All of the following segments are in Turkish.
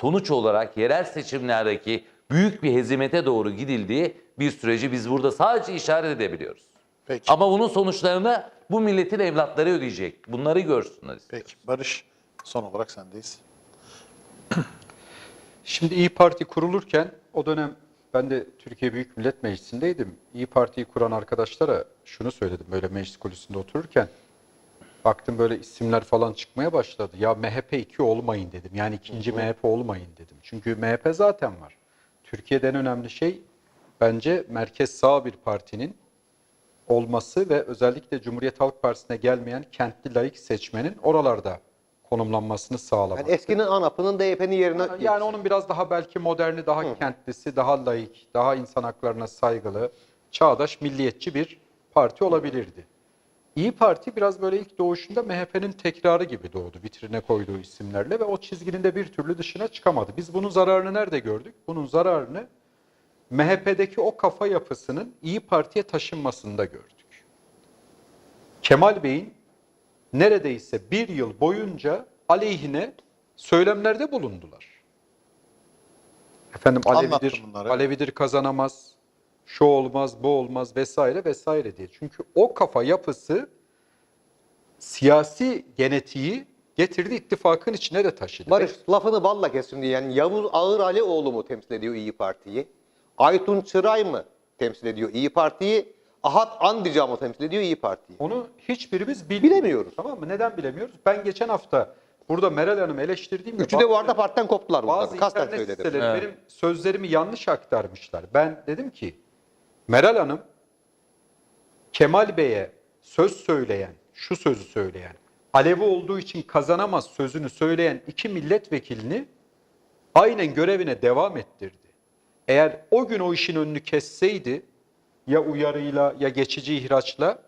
sonuç olarak yerel seçimlerdeki büyük bir hezimete doğru gidildiği bir süreci biz burada sadece işaret edebiliyoruz. Peki. Ama bunun sonuçlarını bu milletin evlatları ödeyecek. Bunları görsünler. Peki Barış son olarak sendeyiz. Şimdi İyi Parti kurulurken o dönem ben de Türkiye Büyük Millet Meclisi'ndeydim. İyi Parti'yi kuran arkadaşlara şunu söyledim böyle meclis kulisinde otururken. Baktım böyle isimler falan çıkmaya başladı. Ya MHP 2 olmayın dedim. Yani ikinci MHP olmayın dedim. Çünkü MHP zaten var. Türkiye'de en önemli şey bence merkez sağ bir partinin olması ve özellikle Cumhuriyet Halk Partisi'ne gelmeyen kentli laik seçmenin oralarda konumlanmasını sağlamak. Yani eskinin ANAP'ının DYP'nin yerine Yani onun biraz daha belki moderni, daha kentlisi, daha laik, daha insan haklarına saygılı, çağdaş, milliyetçi bir parti olabilirdi. İyi Parti biraz böyle ilk doğuşunda MHP'nin tekrarı gibi doğdu vitrine koyduğu isimlerle ve o çizginin de bir türlü dışına çıkamadı. Biz bunun zararını nerede gördük? Bunun zararını MHP'deki o kafa yapısının İyi Parti'ye taşınmasında gördük. Kemal Bey'in neredeyse bir yıl boyunca aleyhine söylemlerde bulundular. Efendim Alevidir. Alevidir kazanamaz, şu olmaz, bu olmaz vesaire vesaire diye. Çünkü o kafa yapısı siyasi genetiği getirdi ittifakın içine de taşıdı. Barış lafını balla kes şimdi. Yani Yavuz Ağır Alioğlu mu temsil ediyor İyi Parti'yi? Aytun Çıray mı temsil ediyor İyi Parti'yi? Ahat Andica mı temsil ediyor İyi Parti'yi? Onu hiçbirimiz bilmiyoruz. Bilemiyoruz. Tamam mı? Neden bilemiyoruz? Ben geçen hafta burada Meral Hanım'ı eleştirdiğimde Üçü de arada partiden koptular bunlar. Bazı internet siteleri Evet. benim sözlerimi yanlış aktarmışlar. Ben dedim ki Meral Hanım Kemal Bey'e söz söyleyen, şu sözü söyleyen, Alevi olduğu için kazanamaz sözünü söyleyen iki milletvekilini aynen görevine devam ettirdi. Eğer o gün o işin önünü kesseydi ya uyarıyla ya geçici ihraçla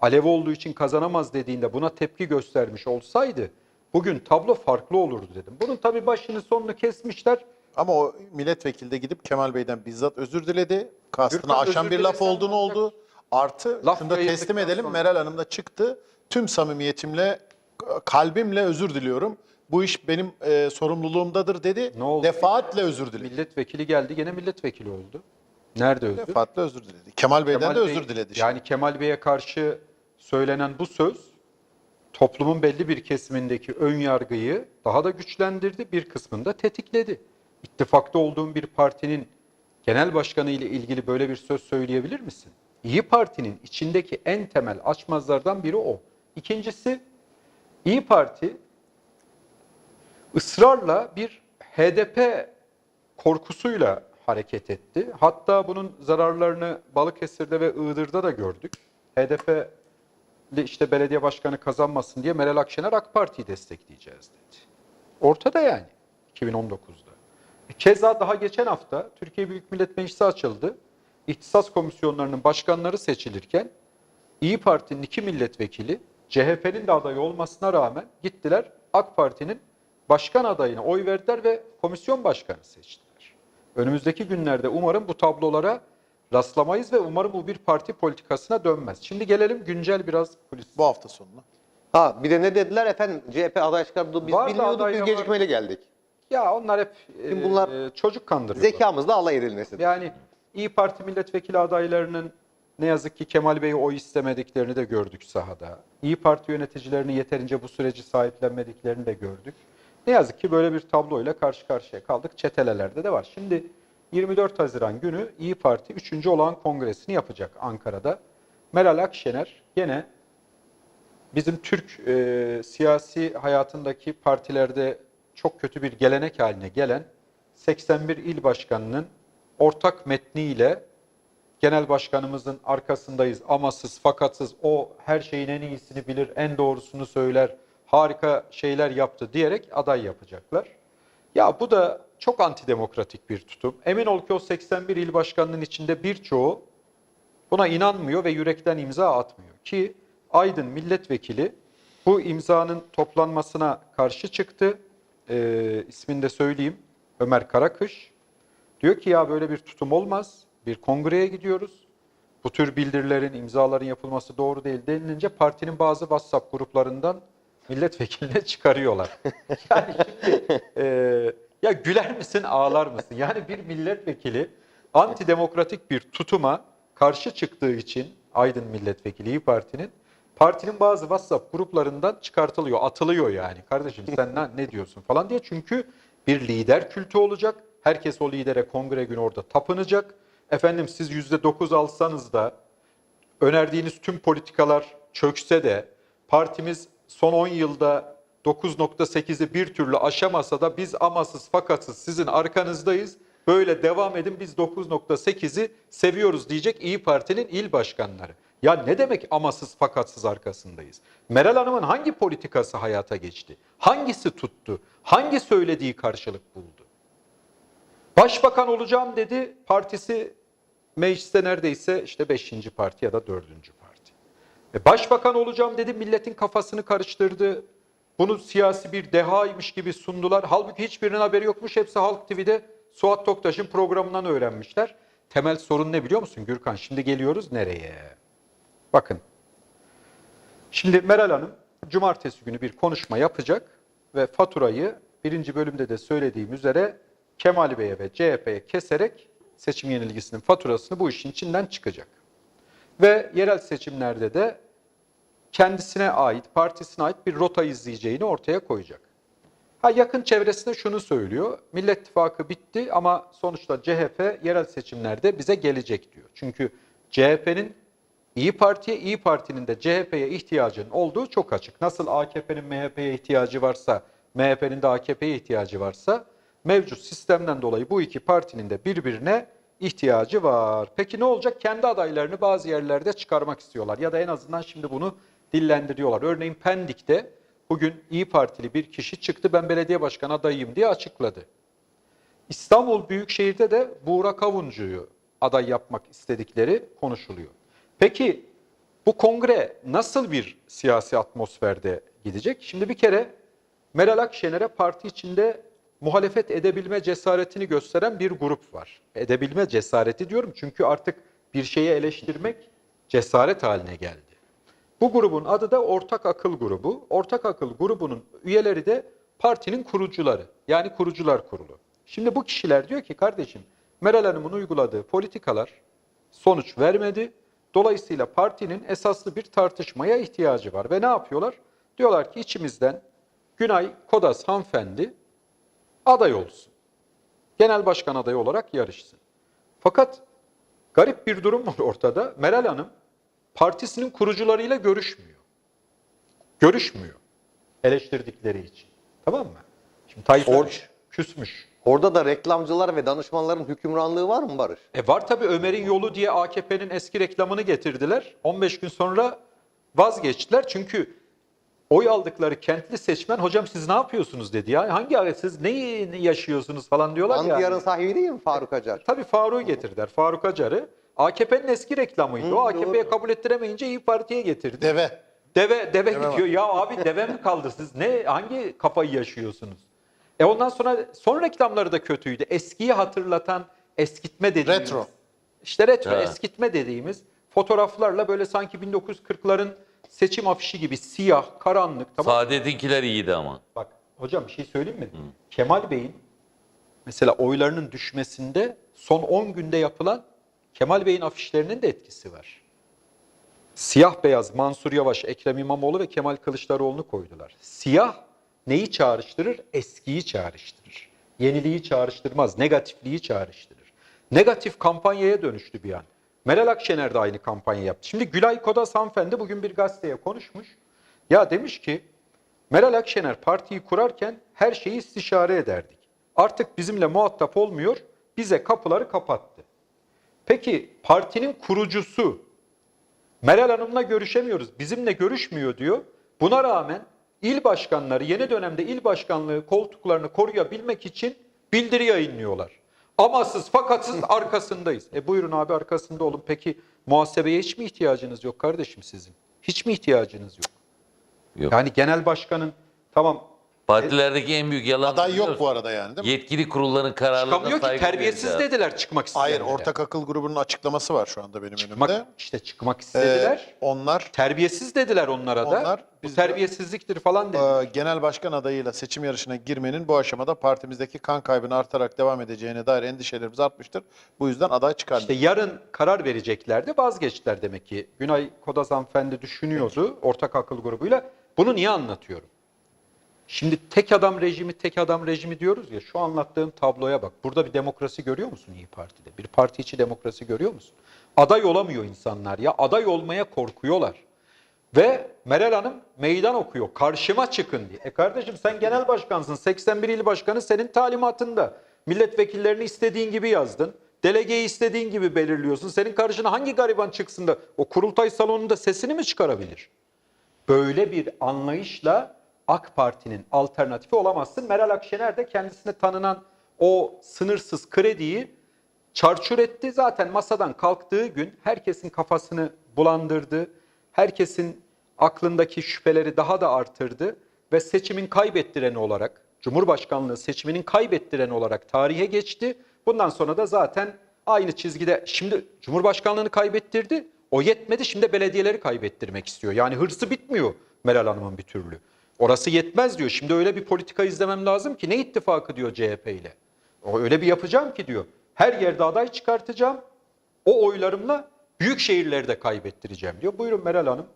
Alevi olduğu için kazanamaz dediğinde buna tepki göstermiş olsaydı bugün tablo farklı olurdu dedim. Bunun tabii başını sonunu kesmişler. Ama o milletvekili de gidip Kemal Bey'den bizzat özür diledi. Kastını Gürkan, aşan bir laf olduğunu oldu. Artı Laf şunu da teslim edelim. sonra. Meral Hanım da çıktı. Tüm samimiyetimle, kalbimle özür diliyorum. Bu iş benim e, sorumluluğumdadır dedi. Ne oldu? Defaatle özür diledi. Milletvekili geldi gene milletvekili oldu. Nerede özür? Defaatle özür diledi. Kemal Bey'den Kemal de Bey- özür diledi. Yani Kemal Bey'e karşı söylenen bu söz toplumun belli bir kesimindeki ön yargıyı daha da güçlendirdi, bir kısmını da tetikledi. İttifakta olduğun bir partinin genel başkanı ile ilgili böyle bir söz söyleyebilir misin? İyi Parti'nin içindeki en temel açmazlardan biri o. İkincisi İyi Parti ısrarla bir HDP korkusuyla hareket etti. Hatta bunun zararlarını Balıkesir'de ve Iğdır'da da gördük. HDP'li işte belediye başkanı kazanmasın diye Meral Akşener AK Parti'yi destekleyeceğiz dedi. Ortada yani 2019'da. Keza daha geçen hafta Türkiye Büyük Millet Meclisi açıldı. İhtisas komisyonlarının başkanları seçilirken İyi Parti'nin iki milletvekili CHP'nin de adayı olmasına rağmen gittiler AK Parti'nin başkan adayına oy verdiler ve komisyon başkanı seçtiler. Önümüzdeki günlerde umarım bu tablolara rastlamayız ve umarım bu bir parti politikasına dönmez. Şimdi gelelim güncel biraz polis. Bu hafta sonuna. Ha bir de ne dediler efendim CHP aday çıkardı biz Var da bilmiyorduk aday biz var. gecikmeyle geldik. Ya onlar hep e, bunlar e, çocuk kandırıyorlar. Zekamızla alay edilmesi. Yani İyi Parti milletvekili adaylarının ne yazık ki Kemal Bey'i oy istemediklerini de gördük sahada. İyi Parti yöneticilerini yeterince bu süreci sahiplenmediklerini de gördük. Ne yazık ki böyle bir tabloyla karşı karşıya kaldık. Çetelelerde de var. Şimdi 24 Haziran günü İyi Parti 3. olan kongresini yapacak Ankara'da. Meral Akşener gene bizim Türk e, siyasi hayatındaki partilerde çok kötü bir gelenek haline gelen 81 il başkanının ortak metniyle genel başkanımızın arkasındayız amasız fakatsız o her şeyin en iyisini bilir en doğrusunu söyler harika şeyler yaptı diyerek aday yapacaklar. Ya bu da çok antidemokratik bir tutum. Emin ol ki o 81 il başkanının içinde birçoğu buna inanmıyor ve yürekten imza atmıyor. Ki Aydın milletvekili bu imzanın toplanmasına karşı çıktı. Ee, ismini de söyleyeyim. Ömer Karakış. Diyor ki ya böyle bir tutum olmaz. Bir kongreye gidiyoruz. Bu tür bildirilerin, imzaların yapılması doğru değil denilince partinin bazı WhatsApp gruplarından milletvekiline çıkarıyorlar. yani şimdi e, Ya güler misin ağlar mısın? Yani bir milletvekili antidemokratik bir tutuma karşı çıktığı için Aydın Milletvekili İyi Parti'nin partinin bazı WhatsApp gruplarından çıkartılıyor, atılıyor yani. Kardeşim sen ne, ne diyorsun falan diye. Çünkü bir lider kültü olacak. Herkes o lidere kongre günü orada tapınacak. Efendim siz %9 alsanız da önerdiğiniz tüm politikalar çökse de partimiz son 10 yılda 9.8'i bir türlü aşamasa da biz amasız fakatsız sizin arkanızdayız. Böyle devam edin biz 9.8'i seviyoruz diyecek İyi Parti'nin il başkanları. Ya ne demek amasız fakatsız arkasındayız? Meral Hanım'ın hangi politikası hayata geçti? Hangisi tuttu? Hangi söylediği karşılık buldu? Başbakan olacağım dedi. Partisi mecliste neredeyse işte 5. parti ya da 4. parti. E başbakan olacağım dedi. Milletin kafasını karıştırdı. Bunu siyasi bir dehaymış gibi sundular. Halbuki hiçbirinin haberi yokmuş. Hepsi Halk TV'de Suat Toktaş'ın programından öğrenmişler. Temel sorun ne biliyor musun Gürkan? Şimdi geliyoruz nereye? Bakın. Şimdi Meral Hanım cumartesi günü bir konuşma yapacak ve faturayı birinci bölümde de söylediğim üzere Kemal Bey'e ve CHP'ye keserek seçim yenilgisinin faturasını bu işin içinden çıkacak. Ve yerel seçimlerde de kendisine ait, partisine ait bir rota izleyeceğini ortaya koyacak. Ha yakın çevresinde şunu söylüyor. Millet İttifakı bitti ama sonuçta CHP yerel seçimlerde bize gelecek diyor. Çünkü CHP'nin İyi Parti'ye, İyi Parti'nin de CHP'ye ihtiyacının olduğu çok açık. Nasıl AKP'nin MHP'ye ihtiyacı varsa, MHP'nin de AKP'ye ihtiyacı varsa mevcut sistemden dolayı bu iki partinin de birbirine ihtiyacı var. Peki ne olacak? Kendi adaylarını bazı yerlerde çıkarmak istiyorlar ya da en azından şimdi bunu dillendiriyorlar. Örneğin Pendik'te bugün İyi Partili bir kişi çıktı ben belediye başkanı adayıyım diye açıkladı. İstanbul Büyükşehir'de de Buğra Kavuncu'yu aday yapmak istedikleri konuşuluyor. Peki bu kongre nasıl bir siyasi atmosferde gidecek? Şimdi bir kere Meral Akşener'e parti içinde muhalefet edebilme cesaretini gösteren bir grup var. Edebilme cesareti diyorum çünkü artık bir şeyi eleştirmek cesaret haline geldi. Bu grubun adı da Ortak Akıl Grubu. Ortak Akıl Grubu'nun üyeleri de partinin kurucuları. Yani kurucular kurulu. Şimdi bu kişiler diyor ki kardeşim Meral Hanım'ın uyguladığı politikalar sonuç vermedi. Dolayısıyla partinin esaslı bir tartışmaya ihtiyacı var. Ve ne yapıyorlar? Diyorlar ki içimizden Günay Kodas hanımefendi aday olsun. Genel başkan adayı olarak yarışsın. Fakat garip bir durum var ortada. Meral Hanım partisinin kurucularıyla görüşmüyor. Görüşmüyor. Eleştirdikleri için. Tamam mı? Şimdi Tayyip Or- Erdoğan küsmüş. Orada da reklamcılar ve danışmanların hükümranlığı var mı Barış? E var tabii Ömer'in yolu diye AKP'nin eski reklamını getirdiler. 15 gün sonra vazgeçtiler. Çünkü oy aldıkları kentli seçmen hocam siz ne yapıyorsunuz dedi ya. Hangi siz neyi yaşıyorsunuz falan diyorlar ya. Andiyar'ın sahibi değil mi Faruk Acar? Tabii Faruk'u getirdiler. Faruk Acar'ı. AKP'nin eski reklamıydı. Hı, o AKP'ye kabul ettiremeyince İyi Parti'ye getirdi. Deve. Deve deve Deve gidiyor. Ya abi deve mi kaldı siz? Ne hangi kafayı yaşıyorsunuz? E ondan sonra son reklamları da kötüydü. Eskiyi hatırlatan eskitme dediğimiz. Retro. İşte retro Evet. eskitme dediğimiz fotoğraflarla böyle sanki 1940'ların seçim afişi gibi siyah, karanlık tamam. Saadet'inkiler iyiydi ama. Bak hocam bir şey söyleyeyim mi? Kemal Bey'in mesela oylarının düşmesinde son 10 günde yapılan Kemal Bey'in afişlerinin de etkisi var. Siyah beyaz Mansur Yavaş, Ekrem İmamoğlu ve Kemal Kılıçdaroğlu'nu koydular. Siyah neyi çağrıştırır? Eskiyi çağrıştırır. Yeniliği çağrıştırmaz, negatifliği çağrıştırır. Negatif kampanyaya dönüştü bir an. Meral Akşener de aynı kampanya yaptı. Şimdi Gülay Kodas hanımefendi bugün bir gazeteye konuşmuş. Ya demiş ki Meral Akşener partiyi kurarken her şeyi istişare ederdik. Artık bizimle muhatap olmuyor, bize kapıları kapattı. Peki partinin kurucusu Meral Hanım'la görüşemiyoruz, bizimle görüşmüyor diyor. Buna rağmen il başkanları yeni dönemde il başkanlığı koltuklarını koruyabilmek için bildiri yayınlıyorlar. Amasız fakatsız arkasındayız. E buyurun abi arkasında olun. Peki muhasebeye hiç mi ihtiyacınız yok kardeşim sizin? Hiç mi ihtiyacınız yok? Yok. Yani genel başkanın tamam Partilerdeki en büyük yalan Aday yok bu arada yani değil mi? Yetkili kurulların kararlarına Çıkamıyor ki saygı terbiyesiz duyacağız. dediler çıkmak istediler. Hayır, ortak akıl grubunun açıklaması var şu anda benim çıkmak, önümde. işte çıkmak Ee, istediler. onlar Terbiyesiz dediler onlara da. Onlar Bu biz- terbiyesizliktir falan dedi. e, genel başkan adayıyla seçim yarışına girmenin bu aşamada partimizdeki kan kaybını artarak devam edeceğine dair endişelerimiz artmıştır. Bu yüzden aday çıkardık. İşte yarın karar vereceklerdi vazgeçtiler demek ki. Günay Kodaz hanımefendi düşünüyordu ortak akıl grubuyla. Bunu niye anlatıyorum? Şimdi tek adam rejimi, tek adam rejimi diyoruz ya şu anlattığım tabloya bak. Burada bir demokrasi görüyor musun İyi Parti'de? Bir parti içi demokrasi görüyor musun? Aday olamıyor insanlar ya. Aday olmaya korkuyorlar. Ve Meral Hanım meydan okuyor. Karşıma çıkın diye. E kardeşim sen genel başkansın. 81 il başkanı senin talimatında. Milletvekillerini istediğin gibi yazdın. Delegeyi istediğin gibi belirliyorsun. Senin karşına hangi gariban çıksın da o kurultay salonunda sesini mi çıkarabilir? Böyle bir anlayışla AK Parti'nin alternatifi olamazsın. Meral Akşener de kendisine tanınan o sınırsız krediyi çarçur etti. Zaten masadan kalktığı gün herkesin kafasını bulandırdı. Herkesin aklındaki şüpheleri daha da artırdı ve seçimin kaybettireni olarak, Cumhurbaşkanlığı seçiminin kaybettireni olarak tarihe geçti. Bundan sonra da zaten aynı çizgide şimdi Cumhurbaşkanlığını kaybettirdi. O yetmedi şimdi belediyeleri kaybettirmek istiyor. Yani hırsı bitmiyor Meral Hanım'ın bir türlü. Orası yetmez diyor. Şimdi öyle bir politika izlemem lazım ki ne ittifakı diyor CHP ile. O öyle bir yapacağım ki diyor. Her yerde aday çıkartacağım. O oylarımla büyük şehirleri de kaybettireceğim diyor. Buyurun Meral Hanım.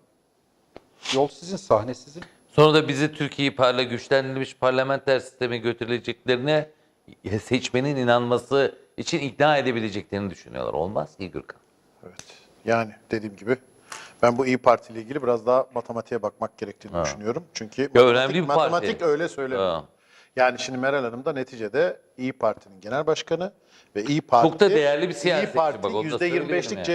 Yol sizin, sahne sizin. Sonra da bizi Türkiye'yi parla güçlendirilmiş parlamenter sisteme götüreceklerine seçmenin inanması için ikna edebileceklerini düşünüyorlar. Olmaz ki Gürkan. Evet. Yani dediğim gibi ben bu İyi Parti ile ilgili biraz daha matematiğe bakmak gerektiğini düşünüyorum. Çünkü matematik, önemli bir parti. matematik öyle söylemiyor. Ha. Yani şimdi Meral Hanım da neticede İyi Parti'nin genel başkanı ve İyi Parti Çok da değerli bir siyasetçi İyi Parti bak, onu da %25'lik söyleyelim yani.